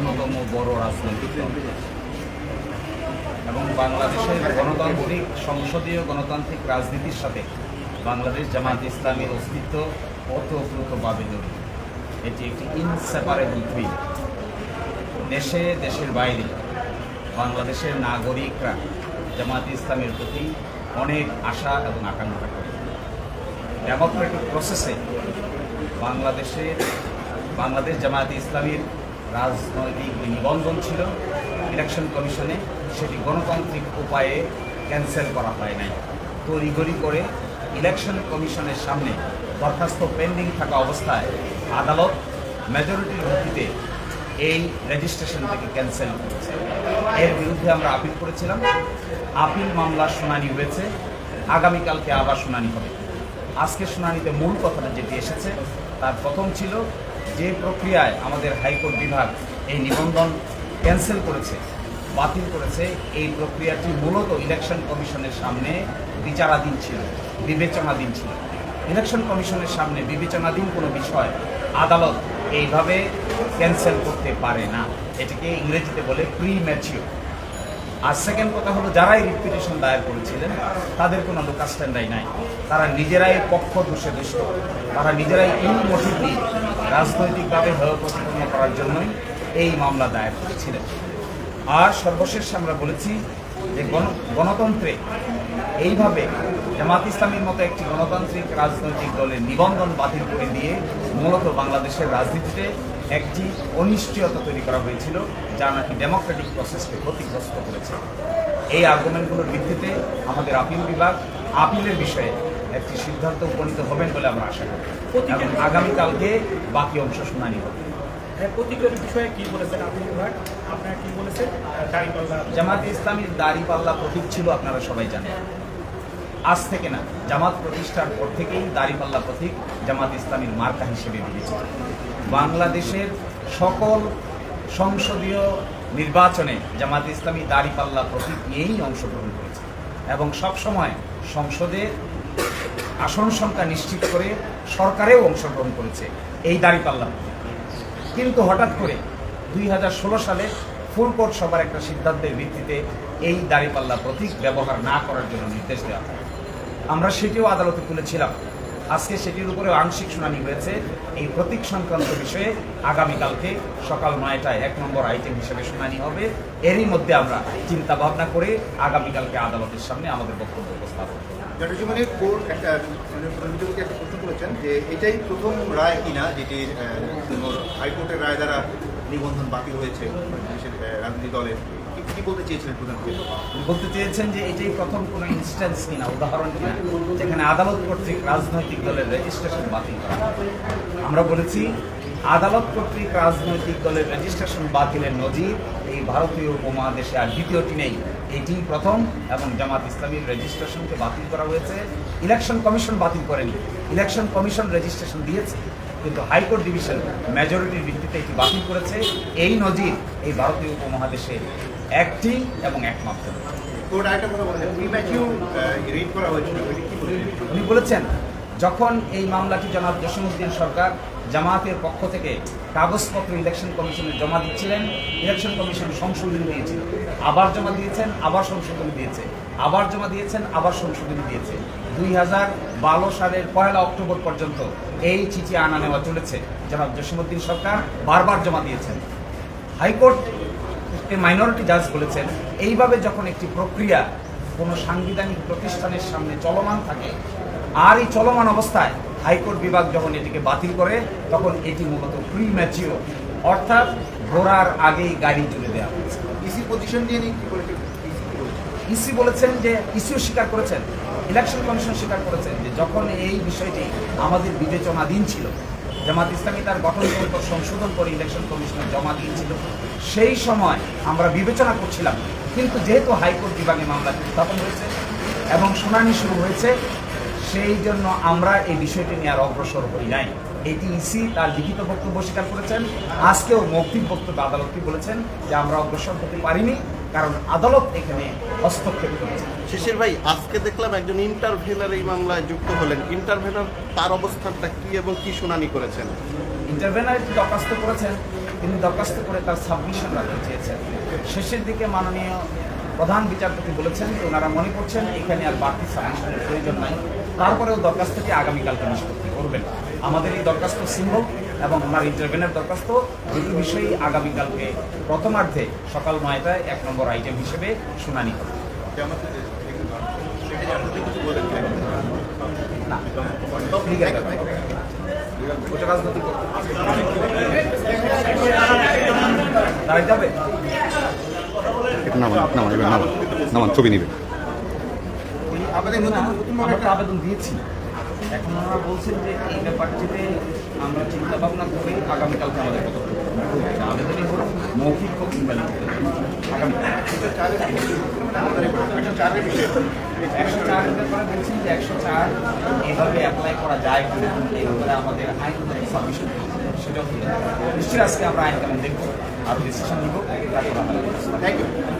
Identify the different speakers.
Speaker 1: অন্যতম বড় রাজনৈতিক দল। এবং বাংলাদেশের গণতান্ত্রিক, সংসদীয় গণতান্ত্রিক রাজনীতির সাথে বাংলাদেশ জামায়াত ইসলামের অস্তিত্ব ওতপ্রোতভাবে জড়িত। এটি একটি ইনসেপারেবল থ্রিল দেশে, দেশের বাইরে বাংলাদেশের নাগরিকরা জামায়াত ইসলামের প্রতি অনেক আশা এবং আকাঙ্ক্ষা করে। ডেমোক্রেটিক প্রসেসে বাংলাদেশের বাংলাদেশ জামায়াতে ইসলামীর রাজনৈতিক নিবন্ধন ছিল ইলেকশন কমিশনে, সেটি গণতান্ত্রিক উপায়ে ক্যান্সেল করা হয় নাই। তড়িঘড়ি করে ইলেকশন কমিশনের সামনে দরখাস্ত পেন্ডিং থাকা অবস্থায় আদালত মেজরিটির ভিত্তিতে এই রেজিস্ট্রেশন থেকে ক্যান্সেল করেছে। এর বিরুদ্ধে আমরা আপিল করেছিলাম। আপিল মামলার শুনানি হয়েছে। আগামীকালকে আবার শুনানি হবে। আজকে শুনানিতে মূল কথাটা যেটি এসেছে, তার প্রথম ছিল যে প্রক্রিয়ায় আমাদের হাইকোর্ট বিভাগ এই নিবন্ধন ক্যান্সেল করেছে, বাতিল করেছে, এই প্রক্রিয়াটি মূলত ইলেকশন কমিশনের সামনে বিচারাধীন ছিল, বিবেচনাধীন ছিল। ইলেকশন কমিশনের সামনে বিবেচনাধীন কোনো বিষয় আদালত এইভাবে ক্যান্সেল করতে পারে না। এটাকে ইংরেজিতে বলে প্রি ম্যাচিওর আর সেকেন্ড কথা হলো, যারাই রিপিটেশন দায়ের করেছিলেন, তাদের কোনো লোকাস্ট্যান্ডাই নাই। তারা নিজেরাই পক্ষ দোষে দুষ্ট। তারা নিজেরাই ইন মোটিভলি রাজনৈতিকভাবে প্রতিপন্ন করার জন্যই এই মামলা দায়ের করেছিলেন আর সর্বশেষ আমরা বলেছি যে গণ, গণতন্ত্রে এইভাবে জামাত ইসলামীর মতো একটি গণতান্ত্রিক রাজনৈতিক দলের নিবন্ধন বাতিল করে দিয়ে মূলত বাংলাদেশের রাজনীতিতে একটি অনিশ্চয়তা তৈরি করা হয়েছিল, যা নাকি ডেমোক্রেটিক প্রসেসকে ক্ষতিগ্রস্ত করেছে। এই আর্গুমেন্টগুলোর ভিত্তিতে আমাদের আপিল বিভাগ আপিলের বিষয়ে সিদ্ধান্ত উপনীত হবেন বলে আমরা আশা করি। এবং আগামীকালকে বাকি অংশ শুনানি হবে।
Speaker 2: হ্যাঁ, বিষয়ে কি বলেছেন আপনি বিভাগ? কি বলেছেন? দাঁড়িপাল্লা
Speaker 1: জামাত ইসলামীর দাড়ি পাল্লা প্রতীক ছিল আপনারা সবাই জানেন। আজ থেকে না জামাত প্রতিষ্ঠার পর থেকেই দাড়িপাল্লা প্রতীক জামাত ইসলামীর মার্কা হিসেবে বিবেচিত। বাংলাদেশের সকল সংসদীয় নির্বাচনে জামাত ইসলামী দাড়িপাল্লা প্রতীক নিয়েই অংশগ্রহণ করেছে। এবং সবসময় সংসদে আসন সংখ্যা নিশ্চিত করে সরকারেও অংশগ্রহণ করেছে। এই দাঁড়িপাল্লা। কিন্তু হঠাৎ করে দুই হাজার ষোলো সালে ফুলকোর্ট সভার একটা সিদ্ধান্তের ভিত্তিতে এই দাঁড়িপাল্লা প্রতীক ব্যবহার না করার জন্য নির্দেশ দেওয়া হয়। আমরা সেটিও আদালতে তুলেছিলাম। আজকে সেটির উপরে আংশিক শুনানি হয়েছে। এই প্রতীক সংক্রান্ত বিষয়ে আগামীকালকে সকাল নয়টায় এক নম্বর আইটেম হিসেবে শুনানি হবে। এরই মধ্যে আমরা চিন্তা ভাবনা করে আগামীকালকে আদালতের সামনে আমাদের বক্তব্য উপস্থাপন
Speaker 3: কোর্ট একটা মানে একটা প্রশ্ন করেছেন যে এটাই প্রথম রায় কিনা যেটি হাইকোর্টের রায় দ্বারা নিবন্ধন বাতিল হয়েছে রাজনৈতিক দলের। কি- বলতে চেয়েছিলেন প্রধান বিচারপতি?
Speaker 1: বলতে চেয়েছেন যে এটাই প্রথম কোনো ইনস্ট্যান্স কিনা, উদাহরণ কিনা, যেখানে আদালত কর্তৃক রাজনৈতিক দলের রেজিস্ট্রেশন বাতিল করা আমরা বলেছি, আদালত কর্তৃক রাজনৈতিক দলের রেজিস্ট্রেশন বাতিলের নজির এই ভারতীয় উপমহাদেশে আর দ্বিতীয়টি নেই। এটি প্রথম এবং জামাত ইসলামীর রেজিস্ট্রেশনকে বাতিল করা হয়েছে। ইলেকশন কমিশন বাতিল করেনি। ইলেকশন কমিশন রেজিস্ট্রেশন দিয়েছে। কিন্তু হাইকোর্ট ডিভিশন মেজরিটির ভিত্তিতে এটি বাতিল করেছে। এই নজির এই ভারতীয় উপমহাদেশে একটি এবং একমাত্র। উনি বলেছেন যখন এই মামলাটি জনাব জসিমুদ্দিন সরকার জামায়াতের পক্ষ থেকে কাগজপত্র ইলেকশন কমিশনে জমা দিচ্ছিলেন ইলেকশন কমিশন সংশোধনী দিয়েছিল। আবার জমা দিয়েছেন আবার সংশোধনী দিয়েছে। আবার জমা দিয়েছেন আবার সংশোধনী দিয়েছে। দুই হাজার বারো সালের পয়লা অক্টোবর পর্যন্ত এই চিঠি আনা নেওয়া চলেছে। জনাব জসিমুদ্দিন সরকার বারবার জমা দিয়েছেন। হাইকোর্ট মাইনরিটি জাজ বলেছেন এইভাবে যখন একটি প্রক্রিয়া কোনো সাংবিধানিক প্রতিষ্ঠানের সামনে চলমান থাকে আর এই চলমান অবস্থায় হাইকোর্ট বিভাগ যখন এটিকে বাতিল করে তখন এটি মূলত প্রি ম্যাচিও অর্থাৎ ঘোড়ার আগেই গাড়ি তুলে দেওয়া হয়েছে।
Speaker 3: ইসি পজিশন নিয়ে ইসি
Speaker 1: বলেছেন যে ইসিও স্বীকার করেছেন। ইলেকশন কমিশন স্বীকার করেছেন যে যখন এই বিষয়টি আমাদের বিবেচনাধীন ছিল, জামাত ইসলামী তার গঠনতন্ত্র সংশোধন করে ইলেকশন কমিশনে জমা দিয়েছিল, সেই সময় আমরা বিবেচনা করছিলাম। কিন্তু যেহেতু হাইকোর্ট বিভাগে মামলাটি উত্থাপন হয়েছে এবং শুনানি শুরু হয়েছে, সেই জন্য আমরা এই বিষয়টি নিয়ে আর অগ্রসর হই নাই। এটি ইসি তার লিখিত বক্তব্য স্বীকার করেছেন। আজকেও মৌখিক বক্তব্য আদালতটি বলেছেন যে আমরা অগ্রসর হতে পারিনি। কারণ আদালত এখানে হস্তক্ষেপ করেছে।
Speaker 4: শিশির ভাই আজকে দেখলাম একজন ইন্টারভেনার এই মামলায় যুক্ত হলেন। ইন্টারভেনার তার অবস্থানটা কি এবং কি শুনানি করেছেন?
Speaker 1: ইন্টারভেনার এটি দরখাস্ত করেছেন তিনি দরখাস্ত করে তার সাবমিশন রাখতে চেয়েছেন। শেষের দিকে মাননীয় প্রধান বিচারপতি বলেছেন যে ওনারা মনে করছেন এখানে আর বাড়তি সাবমিশনের প্রয়োজন নাই। তারপরেও দরখাস্তটি আগামীকালকে নিষ্পত্তি করবেন আমাদের এই দরখাস্ত সিম্বল এবং আমার ইন্টারভেনের দরখাস্ত দুটি বিষয়ই আগামীকালকে প্রথমার্ধে সকাল নয়টায় এক নম্বর আইটেম হিসেবে শুনানি হবে।
Speaker 5: নামান নামান নামান ছবি নিবে
Speaker 1: আবেদন দিয়েছি। এখন ওনারা বলছেন যে এই ব্যাপারটিতে আমরা চিন্তা ভাবনা করে আগামীকালকে আমাদের। এটা আবেদনই হোক মৌখিক হোক কিংবা লিখিত। একশো চারের ব্যাপারে বলছেন যে একশো চার এভাবে অ্যাপ্লাই করা যায় কিনা এই ব্যাপারে আমাদের আইনগত সাবমিশন সেটাও নিশ্চয়ই আজকে আমরা আইন কেমন দেখব আরও ডিসিশন নিব তারপর আমরা
Speaker 3: থ্যাংক ইউ